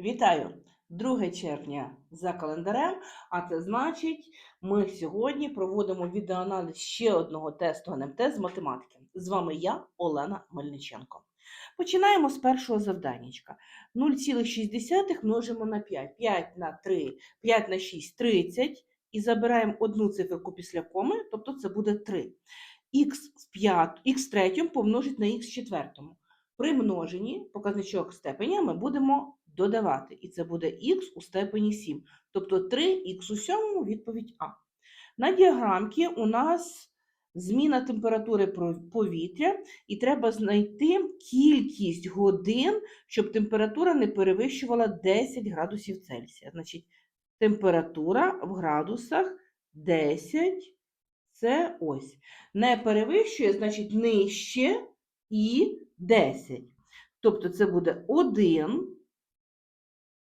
Вітаю! 2 червня за календарем, а це значить, ми сьогодні проводимо відеоаналіз ще одного тесту НМТ з математики. З вами я, Олена Мельниченко. Починаємо з першого завданнячка. 0,6 множимо на 5. 5 на 3, 5 на 6 – 30. І забираємо одну циферку після коми, тобто це буде 3. Х в, 5, х в третьому помножить на х в четвертому. При множенні показничок степеня ми будемо додавати. І це буде х у степені 7. Тобто 3х у сьомому відповідь А. На діаграмці у нас зміна температури повітря, і треба знайти кількість годин, щоб температура не перевищувала 10 градусів Цельсія. Значить, температура в градусах 10 це ось. Не перевищує, значить нижче і 10. Тобто це буде 1,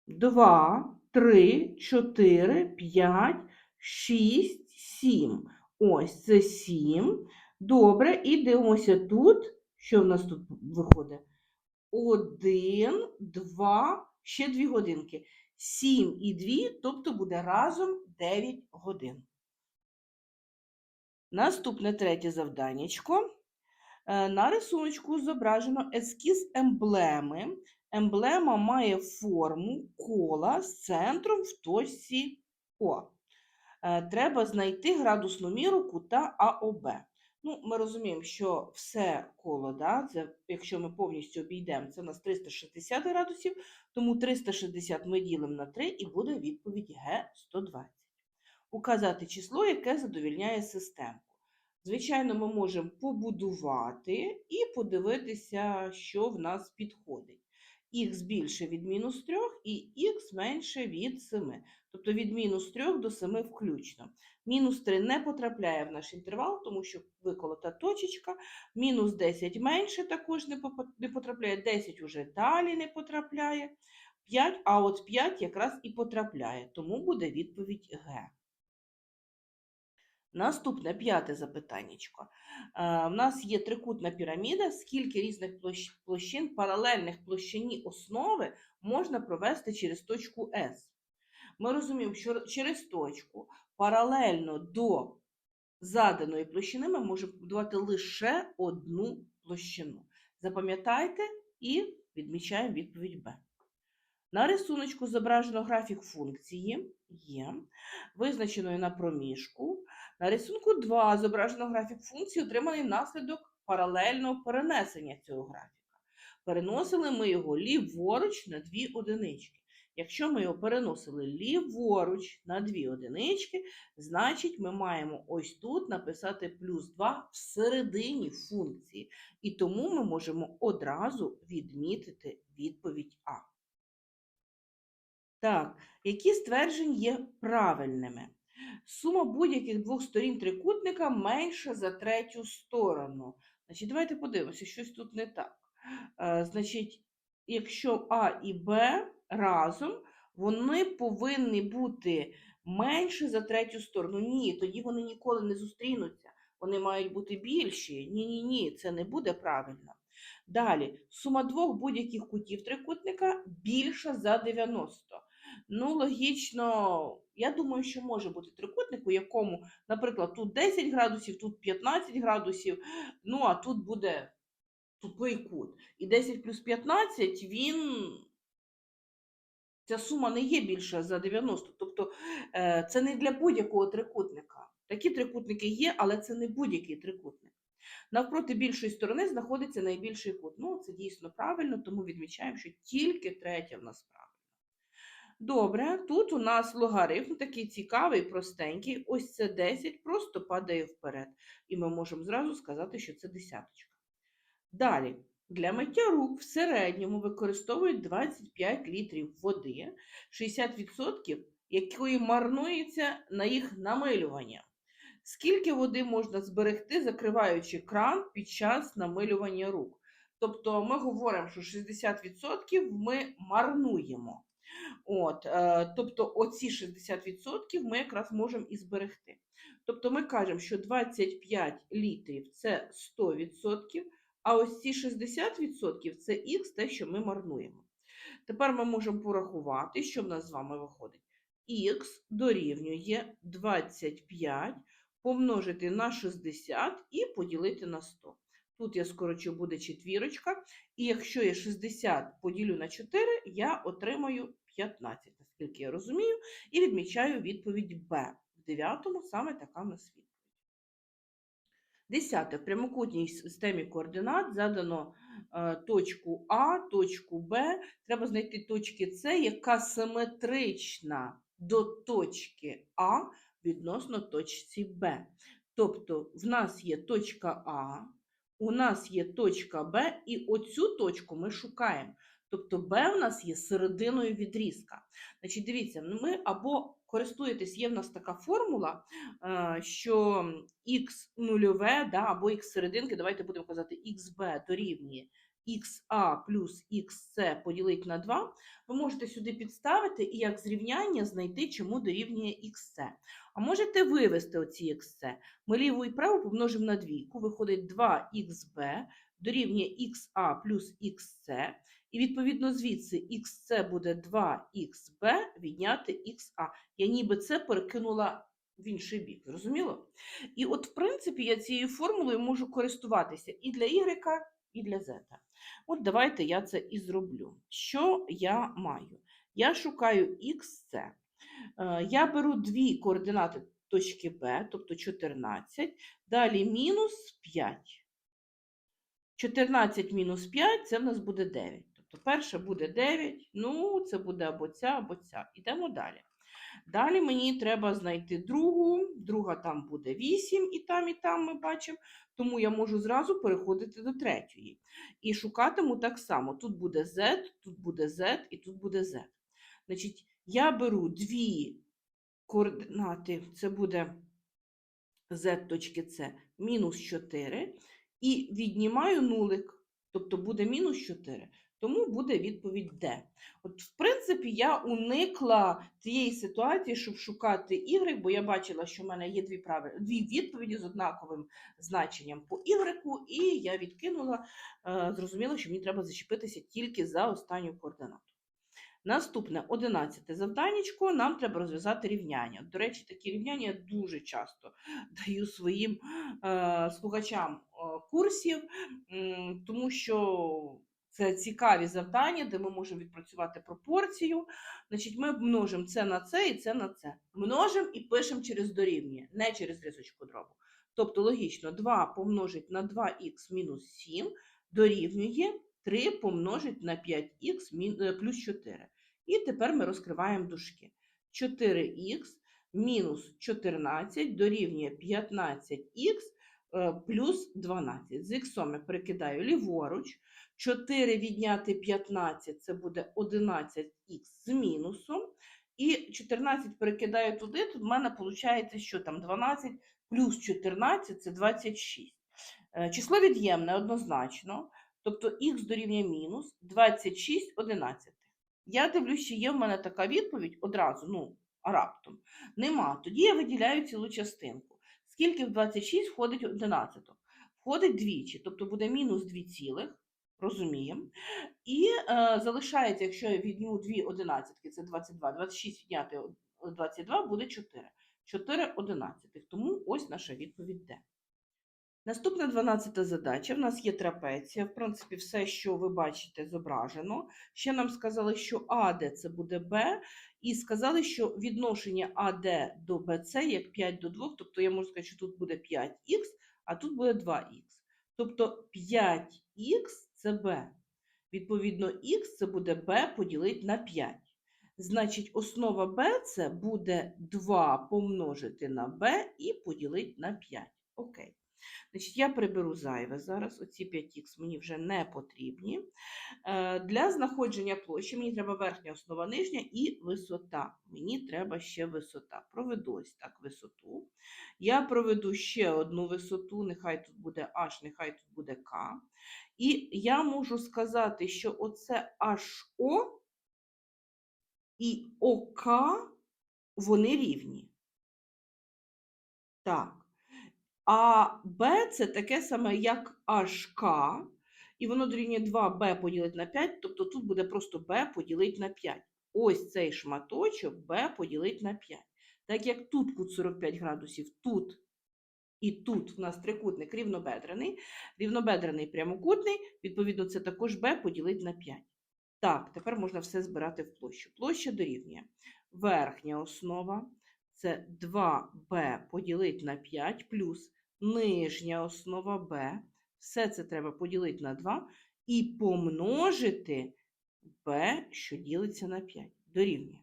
2, 3, 4, 5, 6, 7. Ось це 7. Добре, і дивимося тут. Що в нас тут виходить? 1, 2, ще 2 годинки. 7 і 2, тобто буде разом 9 годин. Наступне третє завданнячко. Е, На рисунку зображено ескіз емблеми. Емблема має форму кола з центром в точці О. Е, Треба знайти градусну міру кута АОБ. Ну, ми розуміємо, що все коло, да, це, якщо ми повністю обійдемо, це у нас 360 градусів, тому 360 ми ділимо на 3 і буде відповідь Г120. Указати число, яке задовільняє системку. Звичайно, ми можемо побудувати і подивитися, що в нас підходить. Х більше від мінус 3 і х менше від 7. Тобто від мінус 3 до 7 включно. Мінус 3 не потрапляє в наш інтервал, тому що виколота точечка. Мінус 10 менше також не потрапляє, 10 уже далі не потрапляє. 5, а от 5 якраз і потрапляє, тому буде відповідь Г. Наступне п'яте запитаннячко. Е, В нас є трикутна піраміда. Скільки різних площ- площин паралельних площині основи можна провести через точку S? Ми розуміємо, що через точку паралельно до заданої площини ми можемо побудувати лише одну площину. Запам'ятайте і відмічаємо відповідь Б. На рисуночку зображено графік функції є, визначеної на проміжку. На рисунку 2 зображено графік функції, отриманий внаслідок паралельного перенесення цього графіка. Переносили ми його ліворуч на дві одинички. Якщо ми його переносили ліворуч на дві одинички, значить ми маємо ось тут написати плюс 2 всередині функції. І тому ми можемо одразу відмітити відповідь А. Так, які ствердження є правильними? Сума будь-яких двох сторін трикутника менша за третю сторону. Значить, давайте подивимося, щось тут не так. Е, значить, якщо А і Б разом, вони повинні бути менше за третю сторону. Ні, тоді вони ніколи не зустрінуться. Вони мають бути більші. Ні, ні, ні, це не буде правильно. Далі, сума двох будь-яких кутів трикутника більша за 90. Ну, логічно, я думаю, що може бути трикутник, у якому, наприклад, тут 10 градусів, тут 15 градусів, ну а тут буде тупий кут. І 10 плюс 15, він. Ця сума не є більша за 90. Тобто е, це не для будь-якого трикутника. Такі трикутники є, але це не будь-який трикутник. Навпроти більшої сторони знаходиться найбільший кут. Ну, це дійсно правильно, тому відмічаємо, що тільки третя в нас правильно. Добре, тут у нас логарифм такий цікавий, простенький. Ось це 10, просто падає вперед. І ми можемо зразу сказати, що це десяточка. Далі, для миття рук в середньому використовують 25 літрів води, 60% якої марнується на їх намилювання. Скільки води можна зберегти, закриваючи кран під час намилювання рук? Тобто ми говоримо, що 60% ми марнуємо. От, е, тобто оці 60% ми якраз можемо і зберегти. Тобто ми кажемо, що 25 літрів це 100%, а ось ці 60% це х, те, що ми марнуємо. Тепер ми можемо порахувати, що в нас з вами виходить. Х дорівнює 25 помножити на 60 і поділити на 100. Тут я скорочу буде четвірочка. І якщо я 60 поділю на 4, я отримаю 15, наскільки я розумію, і відмічаю відповідь Б. В дев'ятому саме така в нас відповідь. Десяте. В прямокутній системі координат задано е, точку А, точку Б. Треба знайти точки С, яка симетрична до точки А відносно точці Б. Тобто в нас є точка А, у нас є точка Б, і оцю точку ми шукаємо. Тобто Б у нас є серединою відрізка. Значить, дивіться, ну, ми або користуєтесь, є в нас така формула, е, що х нульове, да, або х серединки, давайте будемо казати, xb дорівнює xa плюс xc поділити на 2, ви можете сюди підставити і як зрівняння знайти, чому дорівнює xc. А можете вивести оці xc. Ми ліву і праву помножимо на двійку, виходить 2xb дорівнює xa плюс xc, і відповідно звідси xc буде 2xb відняти xa. Я ніби це перекинула в інший бік, зрозуміло? І от, в принципі, я цією формулою можу користуватися і для y, і для z. От давайте я це і зроблю. Що я маю? Я шукаю xc. Е, Я беру дві координати точки B, тобто 14, далі мінус 5. 14 мінус 5 це в нас буде 9. Тобто перше буде 9, ну це буде або ця, або ця. Ідемо далі. Далі мені треба знайти другу, друга там буде 8, і там, і там ми бачимо, тому я можу зразу переходити до третьої. І шукатиму так само. Тут буде Z, тут буде Z і тут буде Z. Значить, я беру дві координати, це буде z точки С мінус 4, і віднімаю нулик, тобто буде мінус 4. Тому буде відповідь D. От, в принципі, я уникла тієї ситуації, щоб шукати Y, бо я бачила, що в мене є дві, правиль... дві відповіді з однаковим значенням по Y, і я відкинула, е, зрозуміла, що мені треба зачепитися тільки за останню координату. Наступне 11 завданнячко, нам треба розв'язати рівняння. До речі, такі рівняння я дуже часто даю своїм е, слухачам е, курсів, тому що це цікаві завдання, де ми можемо відпрацювати пропорцію. Значить, ми множимо це на це і це на це. Множимо і пишемо через дорівнює, не через рисочку дробу. Тобто логічно, 2 помножить на 2х мінус 7 дорівнює 3 помножить на 5х е, плюс 4. І тепер ми розкриваємо дужки. 4х мінус 14 дорівнює 15х е, плюс 12. З х я перекидаю ліворуч. 4 відняти 15 це буде 11х з мінусом. І 14 перекидаю туди, тут в мене виходить, що там 12 плюс 14 це 26. Е, Число від'ємне однозначно. Тобто х дорівнює мінус 26 11. Я дивлюсь, чи є в мене така відповідь одразу, ну, раптом. Нема. Тоді я виділяю цілу частинку. Скільки в 26 входить 11? Входить двічі, тобто буде мінус 2 цілих, розуміємо. І е, залишається, якщо я відніму 2 одинадцятки, це 22, 26 відняти 22 буде 4. 4 одинадцятих. Тому ось наша відповідь Д. Наступна 12 задача. В нас є трапеція. В принципі, все, що ви бачите, зображено. Ще нам сказали, що АД це буде Б, і сказали, що відношення АД до БЦ як 5 до 2, тобто я можу сказати, що тут буде 5х, а тут буде 2х. Тобто 5х це Б. Відповідно, х це буде Б поділити на 5. Значить, основа Б це буде 2 помножити на Б і поділити на 5. Окей. Значить, я приберу зайве зараз. Оці 5х мені вже не потрібні. Е, Для знаходження площі мені треба верхня основа нижня і висота. Мені треба ще висота. Проведу ось так висоту. Я проведу ще одну висоту, нехай тут буде H, нехай тут буде К. І я можу сказати, що оце HO і ОК, вони рівні. Так. А Б це таке саме, як HK, і воно дорівнює 2b поділити на 5, тобто тут буде просто b поділити на 5. Ось цей шматочок b поділити на 5. Так як тут кут 45 градусів, тут і тут в нас трикутник рівнобедрений, рівнобедрений прямокутний, відповідно, це також b поділити на 5. Так, тепер можна все збирати в площу. Площа дорівнює верхня основа це 2b поділити на 5 плюс нижня основа b. Все це треба поділити на 2 і помножити b, що ділиться на 5. Дорівнює.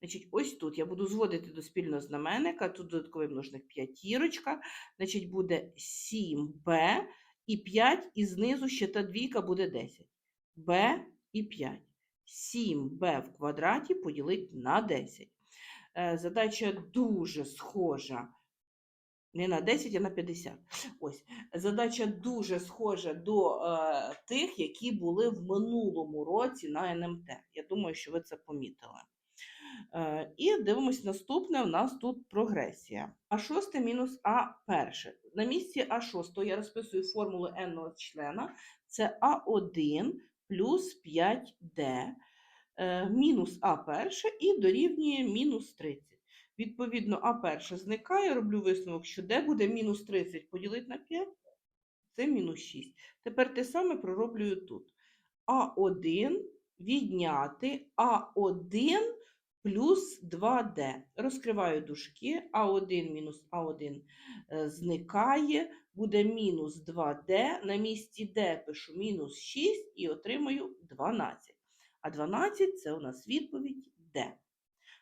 Значить, ось тут я буду зводити до спільного знаменника, тут додатковий множник п'ятірочка, значить, буде 7b і 5, і знизу ще та двійка буде 10. b і 5. 7b в квадраті поділити на 10. Е, Задача дуже схожа. Не на 10, а на 50. Ось. Задача дуже схожа до е, тих, які були в минулому році на НМТ. Я думаю, що ви це помітили. Е, і дивимось наступне. У нас тут прогресія. А6 мінус А1. На місці А6 я розписую формулу n члена. Це А1 плюс 5D е, мінус А1 і дорівнює мінус 30. Відповідно, А1 зникає, роблю висновок, що де буде мінус 30 поділити на 5, це мінус 6. Тепер те саме пророблюю тут. А1 відняти А1 плюс 2D. Розкриваю дужки, А1 мінус А1 е, зникає, буде мінус 2D. На місці D пишу мінус 6 і отримаю 12. А 12 це у нас відповідь D.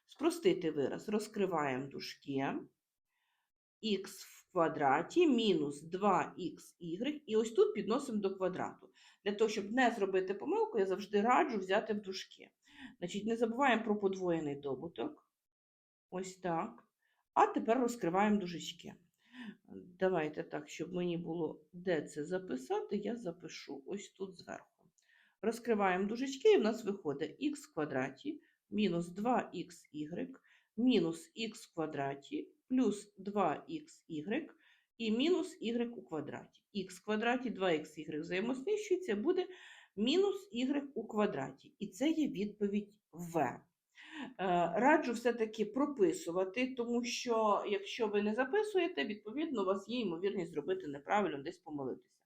Спростити вираз. Розкриваємо дужки. х в квадраті мінус 2xy. І ось тут підносимо до квадрату. Для того, щоб не зробити помилку, я завжди раджу взяти в дужки. Значить, не забуваємо про подвоєний добуток. Ось так. А тепер розкриваємо дужечки. Давайте так, щоб мені було де це записати, я запишу ось тут зверху. Розкриваємо дужечки, і в нас виходить х квадраті мінус 2xy мінус х квадраті плюс 2xy і мінус y у квадраті. х квадраті 2xy взаємознищується, буде мінус y у квадраті. І це є відповідь В. Е, Раджу все-таки прописувати, тому що якщо ви не записуєте, відповідно, у вас є ймовірність зробити неправильно, десь помилитися.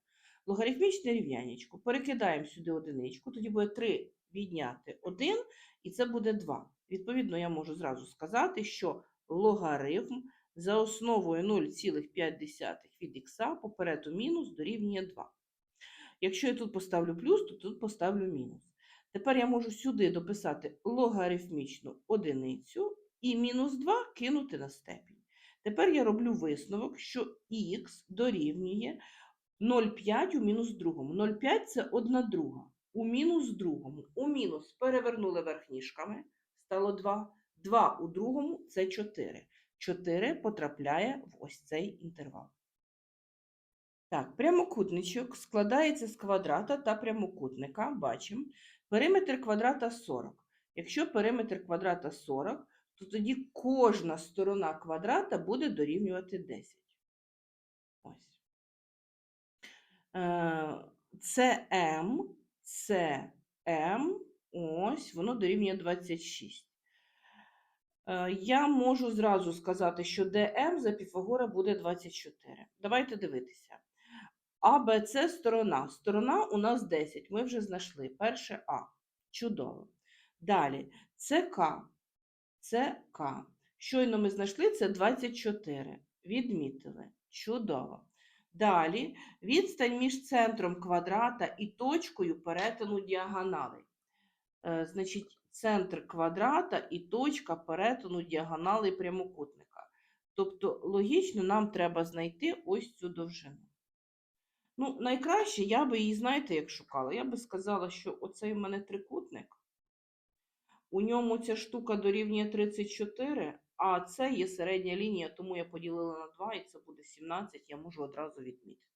Логарифмічне рівнянечко. Перекидаємо сюди одиничку, тоді буде 3 відняти 1, і це буде 2. Відповідно, я можу зразу сказати, що логарифм за основою 0,5 від х попереду мінус дорівнює 2. Якщо я тут поставлю плюс, то тут поставлю мінус. Тепер я можу сюди дописати логарифмічну одиницю і мінус 2 кинути на степінь. Тепер я роблю висновок, що х дорівнює 0,5 у мінус другому. 0,5 це 1 друга. У мінус другому. У мінус перевернули верхніжками, стало 2. 2 у другому це 4. 4 потрапляє в ось цей інтервал. Так, прямокутничок складається з квадрата та прямокутника. Бачимо. Периметр квадрата 40. Якщо периметр квадрата 40, то тоді кожна сторона квадрата буде дорівнювати 10. Ось. Е, М, це М, ось, воно дорівнює 26. Е, Я можу зразу сказати, що ДМ за Піфагора буде 24. Давайте дивитися. А, сторона. Сторона у нас 10. Ми вже знайшли. Перше А. Чудово. Далі ЦК. ЦК. Щойно ми знайшли це 24. Відмітили. Чудово. Далі відстань між центром квадрата і точкою перетину діагоналей. Значить, центр квадрата і точка перетину діагоналей прямокутника. Тобто, логічно, нам треба знайти ось цю довжину. Ну, найкраще я би її, знаєте, як шукала. Я би сказала, що оцей у мене трикутник. У ньому ця штука дорівнює 34, а це є середня лінія, тому я поділила на 2, і це буде 17, я можу одразу відмітити.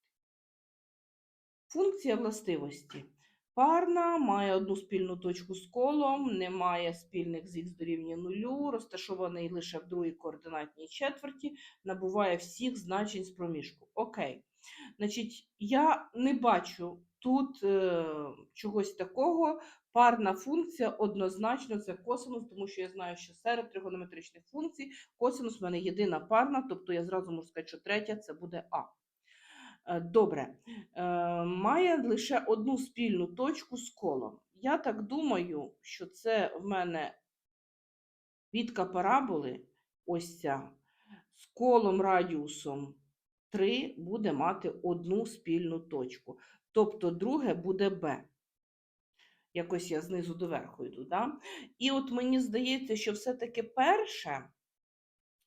Функція властивості. Парна має одну спільну точку з колом, не має спільних з х дорівнює нулю, розташований лише в другій координатній четверті, набуває всіх значень з проміжку. Окей. Значить, я не бачу тут е, чогось такого. Парна функція однозначно це косинус, тому що я знаю, що серед тригонометричних функцій косинус в мене єдина парна, тобто я зразу можу сказати, що третя це буде А. Е, Добре, Е, має лише одну спільну точку з колом. Я так думаю, що це в мене відка параболи, ось ця, з колом радіусом 3 буде мати одну спільну точку. Тобто друге буде Б. Якось я знизу до верху йду. Да? І от мені здається, що все-таки перше,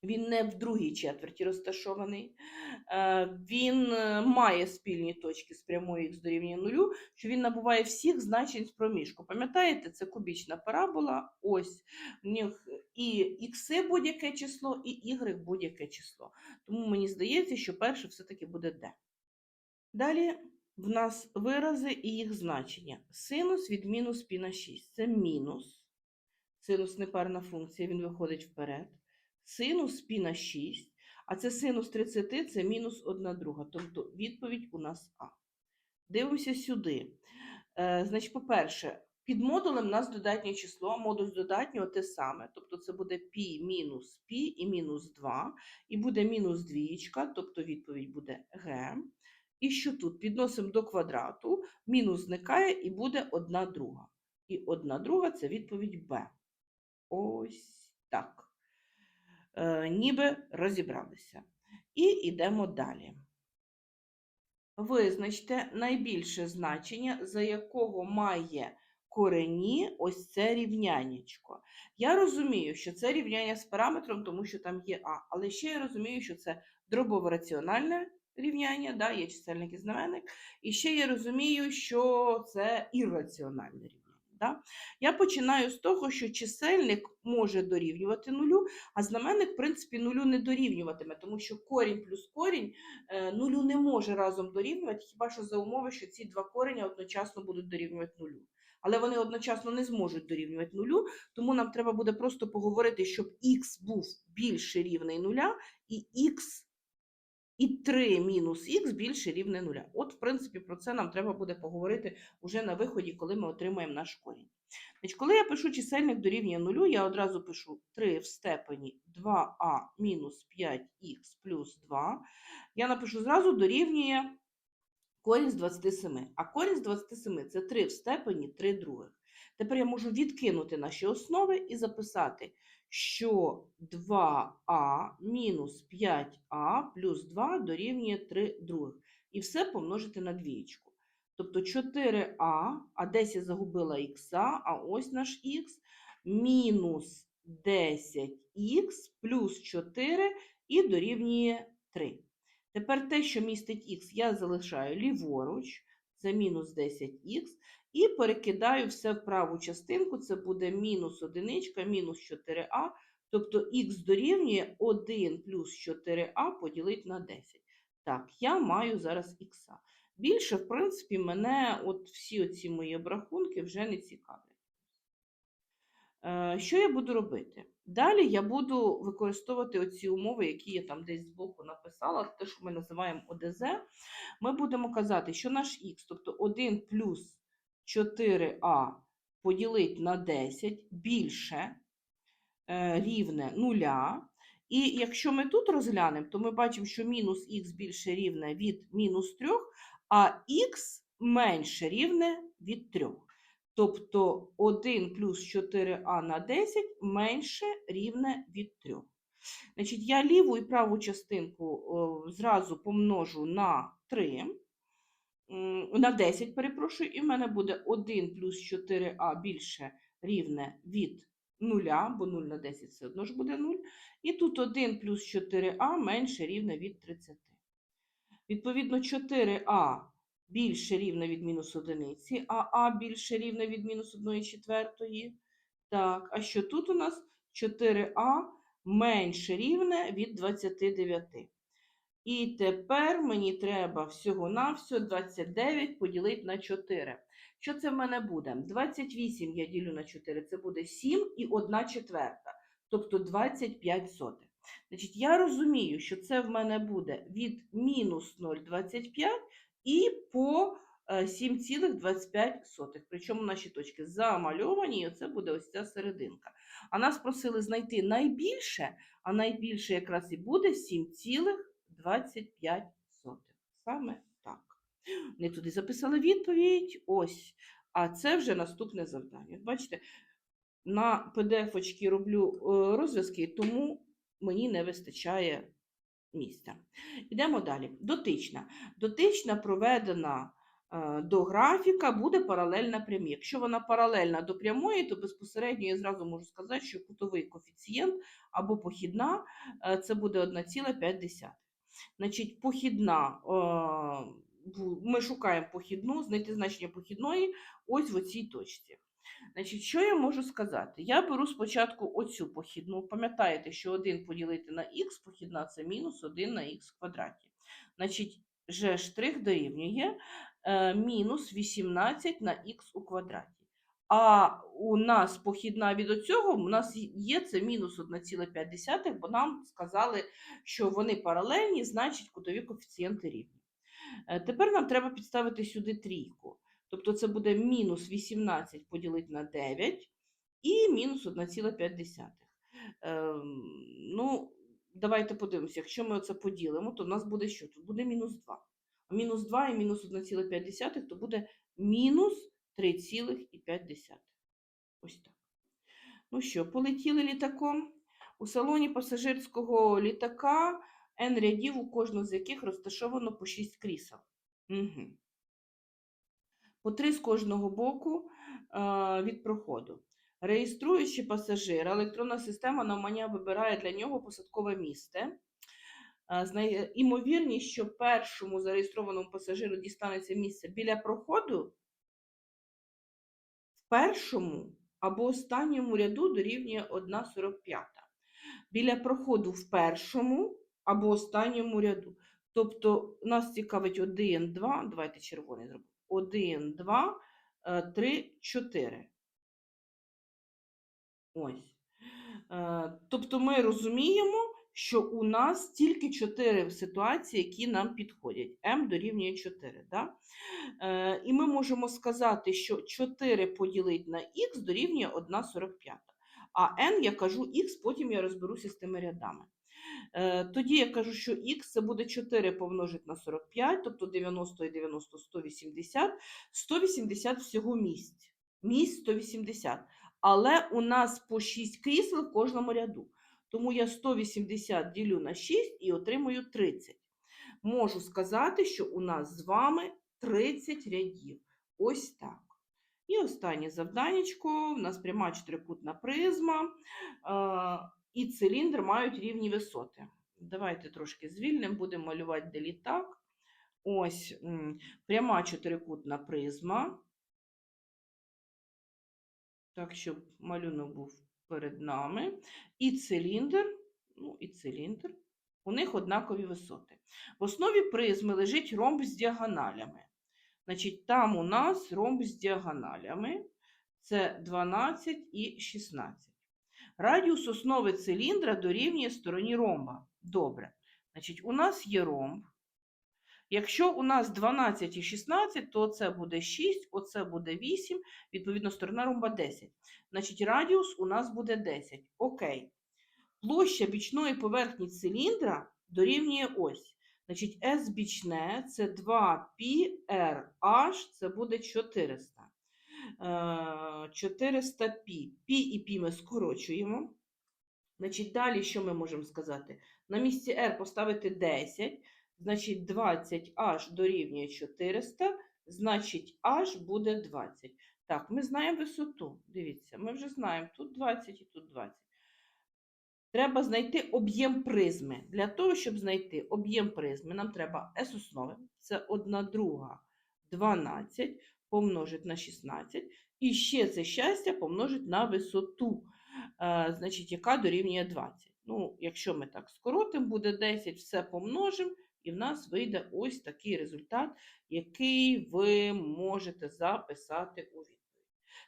він не в другій четверті розташований, е, він е, має спільні точки з прямою х дорівнює нулю, що він набуває всіх значень з проміжку. Пам'ятаєте, це кубічна парабола, ось в них і ікси будь-яке число, і y будь-яке число. Тому мені здається, що перше все-таки буде d. Далі в нас вирази і їх значення. Синус від мінус пі на 6 це мінус. Синус непарна функція, він виходить вперед. Синус пі на 6, а це синус 30, це мінус 1 друга. Тобто відповідь у нас А. Дивимося сюди. Е, значить, по-перше, під модулем у нас додатнє число, модуль додатнього те саме. Тобто це буде пі мінус пі і мінус 2, і буде мінус двієчка, тобто відповідь буде Г. І що тут? Підносимо до квадрату, мінус зникає і буде 1 друга. І 1 друга це відповідь Б. Ось так. Е, ніби розібралися. І йдемо далі. Визначте найбільше значення, за якого має корені ось це рівняннячко. Я розумію, що це рівняння з параметром, тому що там є А, але ще я розумію, що це дробово-раціональне рівняння, да, є чисельник і знаменник, і ще я розумію, що це ірраціональне рівняння. Да? Я починаю з того, що чисельник може дорівнювати нулю, а знаменник, в принципі, нулю не дорівнюватиме, тому що корінь плюс корінь е, нулю не може разом дорівнювати, хіба що за умови, що ці два кореня одночасно будуть дорівнювати нулю. Але вони одночасно не зможуть дорівнювати нулю, тому нам треба буде просто поговорити, щоб х був більше рівний нуля, і х і 3 мінус х більше рівне нуля. От, в принципі, про це нам треба буде поговорити вже на виході, коли ми отримаємо наш корінь. Значить, коли я пишу чисельник дорівнює нулю, я одразу пишу 3 в степені 2а мінус 5х плюс 2. Я напишу зразу дорівнює корінь з 27. А корінь з 27 це 3 в степені 3 других. Тепер я можу відкинути наші основи і записати, що 2а мінус 5а плюс 2 дорівнює 3 других. І все помножити на двієчку. Тобто 4а, а десь я загубила х, а ось наш х, мінус 10х плюс 4 і дорівнює 3. Тепер те, що містить х, я залишаю ліворуч, це мінус 10х, і перекидаю все в праву частинку, це буде мінус 1, мінус 4а, тобто х дорівнює 1 плюс 4а поділити на 10. Так, я маю зараз х. Більше, в принципі, мене от всі оці мої обрахунки вже не цікавлять. Е, Що я буду робити? Далі я буду використовувати оці умови, які я там десь збоку написала, те, що ми називаємо ОДЗ. Ми будемо казати, що наш х, тобто 1 плюс 4а поділити на 10 більше е, рівне 0. І якщо ми тут розглянемо, то ми бачимо, що мінус х більше рівне від мінус 3, а х менше рівне від 3. Тобто 1 плюс 4а на 10 менше рівне від 3. Значить, я ліву і праву частинку зразу помножу на 3, на 10, перепрошую, і в мене буде 1 плюс 4а більше рівне від 0, бо 0 на 10 все одно ж буде 0. І тут 1 плюс 4а менше рівне від 30. Відповідно, 4а більше рівне від мінус одиниці, а а більше рівне від мінус 1 четвертої. Так, а що тут у нас 4а менше рівне від 29. І тепер мені треба всього-навсього 29 поділити на 4. Що це в мене буде? 28 я ділю на 4, це буде 7 і 1 четверта, тобто 25 сотих. Значить, я розумію, що це в мене буде від мінус 0,25 і по е, 7,25. Причому наші точки замальовані, і оце буде ось ця серединка. А нас просили знайти найбільше, а найбільше якраз і буде 7,25. Саме так. Не туди записали відповідь. Ось. А це вже наступне завдання. Бачите, на PDF-очки роблю е, розв'язки, тому мені не вистачає місця. Йдемо далі. Дотична. Дотична проведена е, до графіка буде паралельна прямі. Якщо вона паралельна до прямої, то безпосередньо я зразу можу сказати, що кутовий коефіцієнт або похідна е, це буде 1,5. Значить, похідна, е, ми шукаємо похідну, знайти значення похідної ось в оцій точці. Значить, що я можу сказати? Я беру спочатку оцю похідну. Пам'ятаєте, що 1 поділити на х, похідна це мінус 1 на х квадраті. Значить, g штрих дорівнює е, мінус 18 на х у квадраті. А у нас похідна від оцього, у нас є це мінус 1,5, бо нам сказали, що вони паралельні, значить кутові коефіцієнти рівні. Е, Тепер нам треба підставити сюди трійку. Тобто це буде мінус 18 поділити на 9 і мінус 1,5. Ем, ну, давайте подивимося, якщо ми оце поділимо, то в нас буде що? Тут буде мінус 2. А мінус 2 і мінус 1,5, то буде мінус 3,5. Ось так. Ну що, полетіли літаком. У салоні пасажирського літака N рядів, у кожного з яких розташовано по 6 крісел. Угу. По 3 з кожного боку е, від проходу. Реєструючи пасажира, електронна система навмання вибирає для нього посадкове місце. Е, Імовірність, що першому зареєстрованому пасажиру дістанеться місце біля проходу, в першому або останньому ряду дорівнює 1,45. Біля проходу в першому або останньому ряду. Тобто нас цікавить 1, 2, давайте червоний зробимо. 1, 2, 3, 4. Ось. Е, Тобто ми розуміємо, що у нас тільки 4 ситуації, які нам підходять. М дорівнює 4. Да? Е, І ми можемо сказати, що 4 поділити на х дорівнює 1,45. А n я кажу х, потім я розберуся з тими рядами. Е, Тоді я кажу, що х це буде 4 помножити на 45, тобто 90 і 90 180. 180 всього місць. Місць 180. Але у нас по 6 крісел в кожному ряду. Тому я 180 ділю на 6 і отримую 30. Можу сказати, що у нас з вами 30 рядів. Ось так. І останнє завданнячко. У нас пряма чотирикутна призма е, і циліндр мають рівні висоти. Давайте трошки звільнимо, будемо малювати де літак. Ось пряма чотирикутна призма. Так, щоб малюнок був перед нами. І циліндр, ну і циліндр. У них однакові висоти. В основі призми лежить ромб з діагоналями. Значить, там у нас ромб з діагоналями. Це 12 і 16. Радіус основи циліндра дорівнює стороні ромба. Добре. Значить, у нас є ромб. Якщо у нас 12 і 16, то це буде 6, оце буде 8, відповідно, сторона ромба 10. Значить, радіус у нас буде 10. Окей. Площа бічної поверхні циліндра дорівнює ось. Значить, S бічне це 2πRH, це буде 400. Е, 400 пі. Пі і пі ми скорочуємо. Значить, далі що ми можемо сказати? На місці R поставити 10, значить 20H дорівнює 400, значить H буде 20. Так, ми знаємо висоту. Dивіться, ми вже знаємо тут 20 і тут 20. Треба знайти об'єм призми. Для того, щоб знайти об'єм призми, нам треба S основи, це 1 друга 12 помножить на 16. І ще це щастя помножить на висоту, значить, яка дорівнює 20. Ну, якщо ми так скоротимо, буде 10, все помножимо, і в нас вийде ось такий результат, який ви можете записати у відповідь.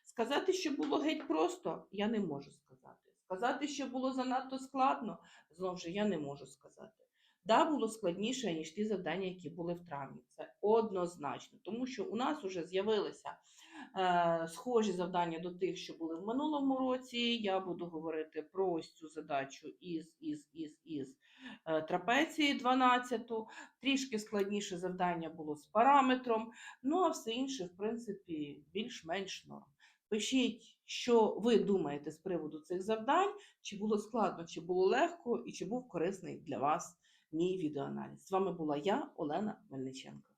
Сказати, що було геть просто, я не можу сказати. Сказати, що було занадто складно, знову ж я не можу сказати. Да, було складніше, ніж ті завдання, які були в травні. Це однозначно, тому що у нас вже з'явилися е, схожі завдання до тих, що були в минулому році. Я буду говорити про ось цю задачу із, із, із, із е, трапеції 12. Трішки складніше завдання було з параметром. Ну а все інше, в принципі, більш-менш норм. Пишіть, що ви думаєте з приводу цих завдань, чи було складно, чи було легко, і чи був корисний для вас мій відеоаналіз. З вами була я, Олена Мельниченко.